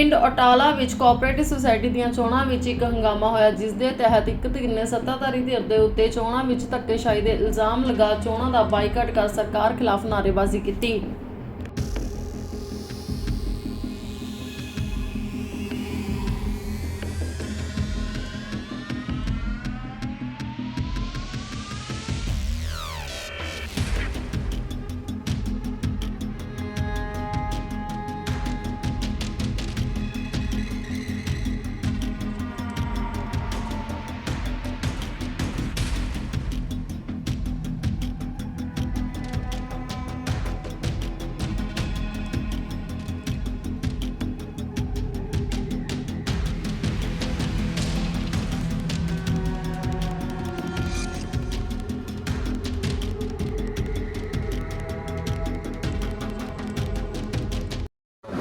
ਪਿੰਡ ਅਟਾਲਾ ਵਿੱਚ cooperative society ਦੀਆਂ ਚੋਣਾਂ ਵਿੱਚ ਇੱਕ ਹੰਗਾਮਾ ਹੋਇਆ, ਜਿਸ ਦੇ ਤਹਿਤ ਇੱਕ ਧਿਰ ਨੇ ਸੱਤਾਧਾਰੀ ਧਿਰ ਦੇ ਉੱਤੇ ਚੋਣਾਂ ਵਿੱਚ ਧੱਕੇਸ਼ਾਹੀ ਦੇ ਇਲਜ਼ਾਮ ਲਗਾ ਚੋਣਾਂ ਦਾ ਬਾਈਕਾਟ ਕਰ ਸਰਕਾਰ ਖਿਲਾਫ ਨਾਅਰੇਬਾਜ਼ੀ ਕੀਤੀ।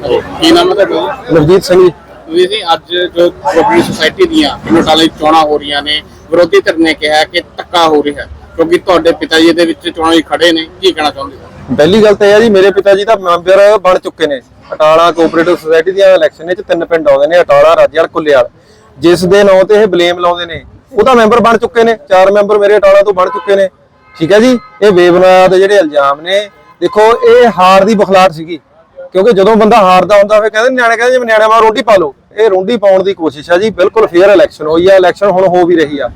ਕੀ ਨਾਮ ਹੈ ਤੁਹਾਡਾ? ਨਵਜੀਤ ਸਿੰਘ ਜੀ ਜੀ ਅੱਜ ਜੋ ਕੋਆਪਰੇਟਿਵ ਸੁਸਾਇਟੀ ਦੀਆਂ ਪਿੰਡਾਂ ਚੋਣਾਂ ਹੋ ਰਹੀਆਂ ਨੇ ਵਿਰੋਧੀ ਧਿਰ ਨੇ ਕਿਹਾ ਕਿ ਧੱਕਾ ਹੋ ਰਿਹਾ ਹੈ ਕਿਉਂਕਿ ਤੁਹਾਡੇ ਪਿਤਾ ਜੀ ਦੇ ਵਿੱਚ ਚੋਣਾਂ ਵੀ ਖੜੇ ਨੇ ਕੀ ਕਹਿਣਾ ਚਾਹੁੰਦੇ ਹੋ? ਪਹਿਲੀ ਗੱਲ ਤਾਂ ਇਹ ਹੈ ਜੀ ਮੇਰੇ ਪਿਤਾ ਜੀ ਤਾਂ ਮੈਂਬਰ ਬਣ ਚੁੱਕੇ ਨੇ। ਅਟਾਲਾ ਕੋਆਪਰੇਟਿਵ ਸੁਸਾਇਟੀ ਦੀਆਂ ਇਲੈਕਸ਼ਨ ਵਿੱਚ ਤਿੰਨ ਪਿੰਡ ਆਉਂਦੇ ਨੇ ਅਟਾਲਾ ਰਾਜੇਵਾਲ ਕੁੱਲੇਵਾਲ ਜਿਸ ਦੇ ਨਾਂ ਤੇ ਇਹ ਬਲੇਮ ਲਾਉਂਦੇ ਨੇ ਉਹਦਾ ਮੈਂਬਰ ਬਣ ਚੁੱਕੇ ਨੇ ਚਾਰ ਮੈਂਬਰ ਮੇਰੇ ਅਟਾਲਾ ਤੋਂ ਬਣ ਚੁੱਕੇ ਨੇ। ਠੀਕ ਹੈ ਜੀ ਇਹ ਬੇਬੁਨਿਆਦ ਜਿਹੜੇ ਇਲਜ਼ਾਮ ਨੇ ਦੇਖੋ ਇਹ ਹਾਰ ਦੀ ਬਖਲਾਟ ਸੀਗੀ। ਕਿਉਂਕਿ ਜਦੋਂ ਬੰਦਾ ਹਾਰਦਾ ਹੁੰਦਾ ਫਿਰ ਕਹਿੰਦੇ ਨਿਆਣੇ ਕਹਿੰਦੇ ਜਿਵੇਂ ਨਿਆਣੇ ਮਾਰ ਰੋਟੀ ਪਾ ਲਓ। ਇਹ ਰੋਟੀ ਪਾਉਣ ਦੀ ਕੋਸ਼ਿਸ਼ ਹੈ ਜੀ ਬਿਲਕੁਲ ਫੇਅਰ ਇਲੈਕਸ਼ਨ ਹੋਈ ਆ ਇਲੈਕਸ਼ਨ ਹੁਣ ਹੋ ਵੀ ਰਹੀ ਆ।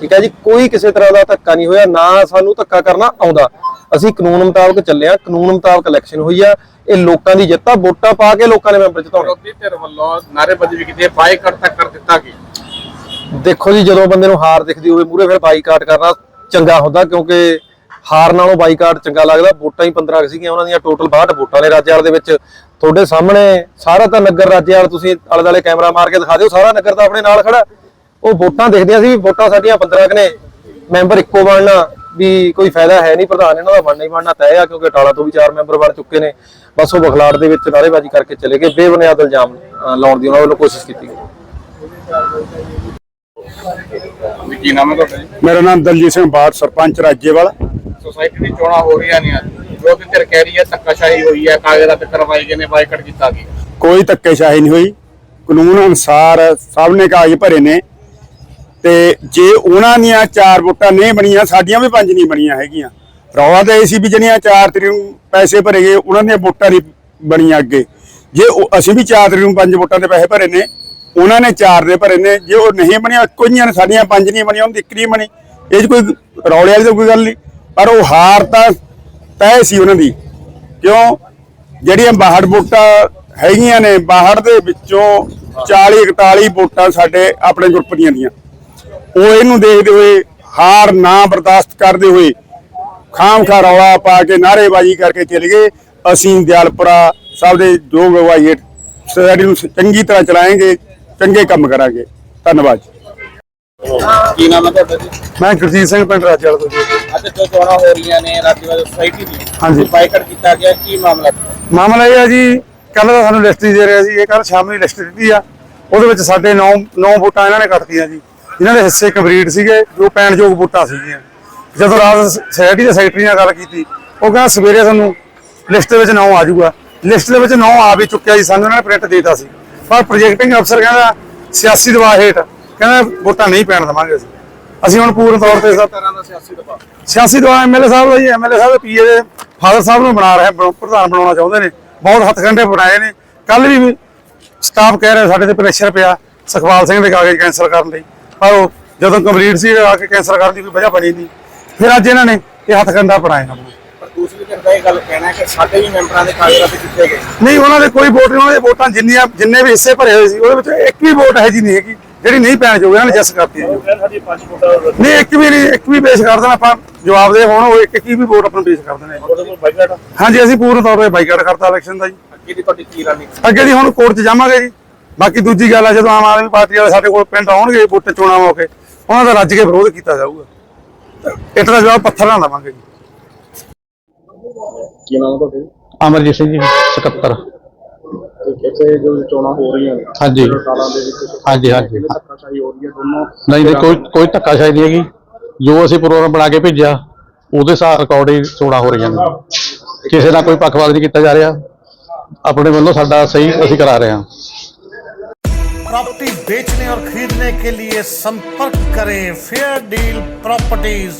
ਠੀਕ ਹੈ ਜੀ ਕੋਈ ਕਿਸੇ ਤਰ੍ਹਾਂ ਦਾ ਧੱਕਾ ਨਹੀਂ ਹੋਇਆ ਨਾ ਸਾਨੂੰ ਧੱਕਾ ਕਰਨਾ ਆਉਂਦਾ। ਅਸੀਂ ਕਾਨੂੰਨ ਮੁਤਾਬਕ ਚੱਲੇ ਆ ਕਾਨੂੰਨ ਮੁਤਾਬਕ ਇਲੈਕਸ਼ਨ ਹੋਈ ਆ। ਇਹ ਲੋਕਾਂ ਦੀ ਜਿੱਤ ਆ ਵੋਟਾਂ ਪਾ ਕੇ ਲੋਕਾਂ ਨੇ ਮੈਂਬਰ ਜਿਤਾਉਣੇ। ਵਿਰੋਧੀ ਧਿਰ ਵੱਲੋਂ ਨਾਅਰੇਬਾਜ਼ੀ ਵੀ ਕੀਤੀ ਹੈ ਬਾਈਕਾਟ ਤੱਕ ਕਰ ਦਿੱਤਾ ਗਿਆ ਦੇਖੋ ਜੀ ਜਦੋਂ ਬੰਦੇ ਨੂੰ ਹਾਰ ਦਿਖਦੀ ਹੋਵੇ ਮੂਰੇ ਫਿਰ ਬਾਈਕਾਟ ਕਰਨਾ ਚੰਗਾ ਹੁੰਦਾ ਕਿਉਂਕਿ ਹਾਰ ਨਾਲੋਂ ਬਾਈਕਾਟ ਚੰਗਾ ਲੱਗਦਾ, ਵੋਟਾਂ ਹੀ 15 ਸੀਗੀਆਂ ਉਹਨਾਂ ਦੀਆਂ ਟੋਟਲ 62 ਵੋਟਾਂ ਨੇ ਰਾਜੇਵਾਲ ਦੇ ਵਿੱਚ। ਤੁਹਾਡੇ ਸਾਹਮਣੇ ਸਾਰਾ ਤਾਂ ਨਗਰ ਰਾਜੇਵਾਲ ਤੁਸੀਂ ਆਲੇ ਦੁਆਲੇ ਕੈਮਰਾ ਮਾਰ ਕੇ ਦਿਖਾ ਦਿਓ, ਸਾਰਾ ਨਗਰ ਤਾਂ ਆਪਣੇ ਨਾਲ ਖੜਾ। ਉਹ ਵੋਟਾਂ ਦੇਖਦੀਆਂ ਸੀ ਵੋਟਾਂ ਸਾਡੀਆਂ 15 ਕੁ ਮੈਂਬਰ ਇੱਕੋ ਬਣਨਾ ਵੀ ਕੋਈ ਫਾਇਦਾ ਹੈ ਨਹੀਂ, ਪ੍ਰਧਾਨ ਇਹਨਾਂ ਦਾ ਬਣਨਾ ਹੀ ਬਣਨਾ ਤੈਅ ਆ, ਕਿਉਂਕਿ ਟਾਲਾ ਤੋਂ ਵੀ ਚਾਰ ਮੈਂਬਰ ਬਣ ਚੁੱਕੇ ਨੇ। ਬਸ ਉਹ ਬਖਲਾੜ ਦੇ ਵਿੱਚ ਨਾਅਰੇਬਾਜ਼ੀ ਕਰਕੇ ਚਲੇ ਗਏ, ਬੇਬੁਨਿਆਦ ਇਲਜ਼ਾਮ ਲਾਉਣ ਦੀ ਉਹਨਾਂ ਵੱਲੋਂ ਕੋਸ਼ਿਸ਼ ਕੀਤੀ ਗਈ। ਕੀ ਨਾਮ ਹੈ ਤੁਹਾਡਾ ਮੇਰਾ ਨਾਮ ਦਲਜੀਤ ਸਿੰਘ ਬਾਠ, ਸਰਪੰਚ ਰਾਜੇਵਾਲ। ਸੁਸਾਇਟੀ ਦੀ ਚੋਣਾਂ ਹੋ ਰਹੀਆਂ ਨੇ ਅੱਜ। ਵਿਰੋਧੀ ਧਿਰ ਕਹਿ ਰਹੀ ਹੈ, ਧੱਕਾਸ਼ਾਹੀ ਹੋਈ ਹੈ ਕਾਗਜ਼ਾਤ ਕਰਵਾਏ ਗਏ ਨੇ ਬਾਈਕਾਟ ਕੀਤਾ ਗਿਆ। ਕੋਈ ਧੱਕੇਸ਼ਾਹੀ ਨਹੀਂ ਹੋਈ। ਕਾਨੂੰਨ ਅਨੁਸਾਰ ਸਭ ਨੇ ਕਾਗਜ਼ ਭਰੇ ਨੇ। ਤੇ ਜੇ ਉਹਨਾਂ ਦੀਆਂ ਚਾਰ ਵੋਟਾਂ ਨਹੀਂ ਬਣੀਆਂ, ਸਾਡੀਆਂ ਵੀ ਪੰਜ ਨਹੀਂ ਬਣੀਆਂ ਹੈਗੀਆਂ। ਰੌਲਾ ਤਾਂ ਇਹ ਸੀ ਵੀ ਜਿਹੜੀਆਂ ਚਾਰ ਤਰੀਕ ਨੂੰ ਪੈਸੇ ਭਰੇ ਗਏ, ਉਹਨਾਂ ਦੀਆਂ ਵੋਟਾਂ ਨਹੀਂ ਬਣੀਆਂ ਅੱਗੇ। ਜੇ ਉਹ- ਅਸੀਂ ਵੀ ਚਾਰ ਤਰੀਕ ਨੂੰ ਪੰਜ ਵੋਟਾਂ ਦੇ ਪੈਸੇ ਭਰੇ ਨੇ, ਉਹਨਾਂ ਨੇ ਚਾਰ ਦੇ ਭਰੇ ਨੇ। ਜੇ ਉਹ ਨਹੀਂ ਬਣੀਆਂ ਕੋਈਆਂ ਨੇ ਸਾਡੀਆਂ ਪੰਜ ਨਹੀਂ ਬਣੀਆਂ ਉਹਦੀ ਇੱਕ ਨਹੀਂ ਬਣੀ। ਇਹ 'ਚ ਕੋਈ ਰੌਲੇ ਵਾਲੀ ਤਾਂ ਕੋਈ ਗੱਲ ਨਹੀਂ। ਪਰ ਉਹ ਹਾਰ ਤਾਂ ਤੈਅ ਸੀ ਉਹਨਾਂ ਦੀ। ਕਿਉਂ? ਜਿਹੜੀਆਂ 62 ਵੋਟਾਂ ਹੈਗੀਆਂ ਨੇ 62 ਦੇ ਵਿੱਚੋਂ 40 41 ਵੋਟਾਂ ਸਾਡੇ ਆਪਣੇ ਗਰੁੱਪ ਦੀਆਂ ਦੀਆਂ। ਉਹ ਇਹਨੂੰ ਦੇਖਦੇ ਹੋਏ, ਹਾਰ ਨਾ ਬਰਦਾਸ਼ਤ ਕਰਦੇ ਹੋਏ ਖਾਮਖਾ ਰੌਲਾ ਪਾ ਕੇ ਨਾਅਰੇਬਾਜ਼ੀ ਕਰਕੇ ਚਲੇ ਗਏ। ਅਸੀਂ ਦਿਆਲਪੁਰਾ ਸਾਹਿਬ ਦੇ ਜੋ ਗਵਾਈ ਸੋਸਾਇਟੀ ਨੂੰ ਚੰਗੀ ਤਰ੍ਹਾਂ ਚਲਾਏਗੇ, ਚੰਗੇ ਕੰਮ ਕਰਾਂਗੇ। ਧੰਨਵਾਦ ਜੀ। ਕੀ ਨਾਮ ਹੈ ਤੁਹਾਡਾ ਜੀ? ਮੈਂ ਗੁਰਜੀਤ ਸਿੰਘ ਪਿੰਡ ਰਾਜਵਾਲ ਤੋਂ ਜੀ। ਅੱਜ ਜੋ ਚੋਣਾਂ ਹੋ ਰਹੀਆਂ ਨੇ ਰਾਜੇਵਾਲ ਸੁਸਾਇਟੀ ਦੀ ਹਾਂਜੀ। ਬਾਈਕਾਟ ਕੀਤਾ ਗਿਆ ਕੀ ਮਾਮਲਾ? ਮਾਮਲਾ ਇਹ ਹੈ ਜੀ ਕੱਲ ਦਾ ਸਾਨੂੰ ਲਿਸਟ ਦੇ ਰਿਹਾ ਸੀ ਇਹ ਕੱਲ ਸ਼ਾਮ ਨੂੰ ਲਿਸਟ ਦਿੱਤੀ ਆ। ਉਹਦੇ ਵਿੱਚ ਸਾਡੇ 9 9 ਵੋਟਾਂ ਇਹਨਾਂ ਨੇ ਕੱਟਤੀਆਂ ਜੀ। ਇਹਨਾਂ ਦੇ ਹਿੱਸੇ ਕੰਪਲੀਟ ਸੀਗੇ ਜੋ ਪੈਣਯੋਗ ਵੋਟਾਂ ਸੀਗੀਆਂ। ਜਦੋਂ ਰਾਤ ਸੋਸਾਇਟੀ ਦੇ ਸੈਕਟਰੀ ਨਾਲ ਗੱਲ ਕੀਤੀ ਉਹ ਕਹਿੰਦਾ ਸਵੇਰੇ ਸਾਨੂੰ ਲਿਸਟ ਦੇ ਵਿੱਚ 9 ਆ ਜਾਊਗਾ। ਲਿਸਟ ਦੇ ਵਿੱਚ 9 ਆ ਵੀ ਚੁੱਕਿਆ ਜੀ ਸਾਨੂੰ ਇਹਨਾਂ ਨੇ ਪ੍ਰਿੰਟ ਦੇਤਾ ਸੀ। ਪਰ ਪ੍ਰੋਜੈਕਟਿੰਗ ਅਫਸਰ ਕਹਿੰਦਾ ਸਿਆਸੀ ਦਬਾਅ ਹੇਠ ਕਹਿੰਦਾ ਵੋਟਾਂ ਨਹੀਂ ਪੈਣ ਦੇਵਾਂਗੇ ਅਸੀਂ। ਅਸੀਂ ਹੁਣ ਪੂਰਨ ਤੌਰ ਤੇ ਸਭ ਤਰ੍ਹਾਂ ਦਾ ਸਿਆਸੀ ਦਬਾਅ। ਸਿਆਸੀ ਦਵਾ ਐਮਐਲਏ ਸਾਹਿਬ ਦਾ ਜੀ। ਐਮਐਲਏ ਸਾਹਿਬ ਦੇ ਪੀਏ ਦੇ ਫਾਦਰ ਸਾਹਿਬ ਨੂੰ ਬਣਾ ਰਹੇ ਪ੍ਰਧਾਨ ਬਣਾਉਣਾ ਚਾਹੁੰਦੇ ਨੇ। ਬਹੁਤ ਹੱਥ ਕੰਡੇ ਬਣਾਏ ਨੇ। ਕੱਲ ਵੀ ਸਟਾਫ ਕਹਿ ਰਿਹਾ ਸਾਡੇ ਤੇ ਪ੍ਰੈਸ਼ਰ ਪਿਆ ਸੁਖਪਾਲ ਸਿੰਘ ਦੇ ਕਾਗਜ਼ ਕੈਂਸਲ ਕਰਨ ਲਈ। ਪਰ ਉਹ ਜਦੋਂ ਕੰਪਲੀਟ ਸੀ ਆ ਕੇ ਕੈਂਸਲ ਕਰਨ ਦੀ ਕੋਈ ਵਜ੍ਹਾ ਬਣੀ ਨਹੀਂ। ਫਿਰ ਅੱਜ ਇਹਨਾਂ ਨੇ ਇਹ ਹੱਥ ਕੰਡਾ ਬਣਾਏ ਨਾ। ਪਰ ਦੂਸਰੀ ਦਾ ਇਹ ਗੱਲ ਕਹਿਣਾ ਕਿ ਸਾਡੇ ਵੀ ਮੈਂਬਰਾਂ ਦੇ ਕਾਗਜ਼ਾਤ ਕੀਤੇ ਗਏ। ਨਹੀਂ ਉਹਨਾਂ ਦੇ ਕੋਈ ਵੋਟ ਨਹੀਂ ਉਹਨਾਂ ਦੇ ਵੋਟਾਂ ਜਿੰਨੀਆਂ ਜਿੰਨੇ ਵੀ ਹਿੱਸੇ ਭਰੇ ਹੋਏ ਸੀ ਉਹਦੇ ਵਿੱਚ ਇੱਕ ਵੀ ਵੋਟ ਹੈ ਜੀ ਨਹੀਂ ਹੈਗੀ। ਜਿਹੜੀ ਨਹੀਂ ਪੈਣ ਜੋਗ ਇਹਨਾਂ ਨੇ ਜੱਸ ਕਰਤੀ ਹੈ ਜੀ। ਨਹੀਂ ਇੱਕ ਵੀ ਨਹੀਂ ਇੱਕ ਵੀ ਪੇਸ਼ ਕਰ ਦੇਣਾ ਆਪਾਂ ਜਵਾਬ ਦੇ ਹੁਣ ਉਹ ਇੱਕ ਇੱਕ ਵੀ ਵੋਟ ਆਪਾਂ ਨੂੰ ਪੇਸ਼ ਕਰ ਦੇਣੇ ਹਾਂਜੀ ਅਸੀਂ ਪੂਰਨ ਤੌਰ ਤੇ ਬਾਈਕਾਟ ਕਰਤਾ ਇਲੈਕਸ਼ਨ ਦਾ ਜੀ। ਅੱਗੇ ਦੀ ਤੁਹਾਡੀ ਕੀ ਰਣਨੀਤੀ? ਅੱਗੇ ਦੀ ਹੁਣ ਕੋਰਟ 'ਚ ਜਾਵਾਂਗੇ ਜੀ। ਬਾਕੀ ਦੂਜੀ ਗੱਲ ਆ ਜਦੋਂ ਆਮ ਆਦਮੀ ਪਾਰਟੀ ਵਾਲੇ ਸਾਡੇ ਕੋਲ ਪਿੰਡ ਆਉਣਗੇ ਵੋਟ ਚੋਣਾਂ ਮੌਕੇ ਉਹਨਾਂ ਦਾ ਰੱਜ ਕੇ ਵਿਰੋਧ ਕੀਤਾ ਜਾਊਗਾ। ਇੱਟ ਦਾ ਜਵਾਬ ਪੱਥਰ ਨਾਲ ਦੇਵਾਂਗੇ ਜੀ। ਕੀ ਨਾਮ ਤੁਹਾਡੇ ਅਮਰਜੀਤ ਸਿੰਘ ਜੀ 77 ਇੱਥੇ ਜੋ ਚੋਣਾਂ ਹੋ ਰਹੀਆਂ ਨੇ ਹਾਂਜੀ ਸਾਲਾਂ ਦੇ ਵਿੱਚ ਹਾਂਜੀ ਹਾਂਜੀ ਧੱਕਾਸ਼ਾਹੀ ਹੋ ਰਹੀ ਹੈ ਦੋਨੋਂ ਨਹੀਂ ਨਹੀਂ ਕੋਈ ਕੋਈ ਧੱਕਾਸ਼ਾਹੀ ਨਹੀਂ ਹੈਗੀ ਜੋ ਅਸੀਂ ਪ੍ਰੋਗਰਾਮ ਬਣਾ ਕੇ ਭੇਜਿਆ ਉਹਦੇ ਹਿਸਾਬ ਰਿਕਾਰਡਿੰਗ ਚੋਣਾਂ ਹੋ ਰਹੀਆਂ ਨੇ ਕਿਸੇ ਨਾਲ ਕੋਈ ਪੱਖਪਾਤ ਨਹੀਂ ਕੀਤਾ ਜਾ ਰਿਹਾ ਆਪਣੇ ਵੱਲੋਂ ਸਾਡਾ ਸਹੀ ਅਸੀਂ ਕਰਾ ਰਹੇ ਹਾਂ प्रॉपर्टी बेचने और खरीदने के लिए संपर्क करें फेयर डील प्रॉपर्टीज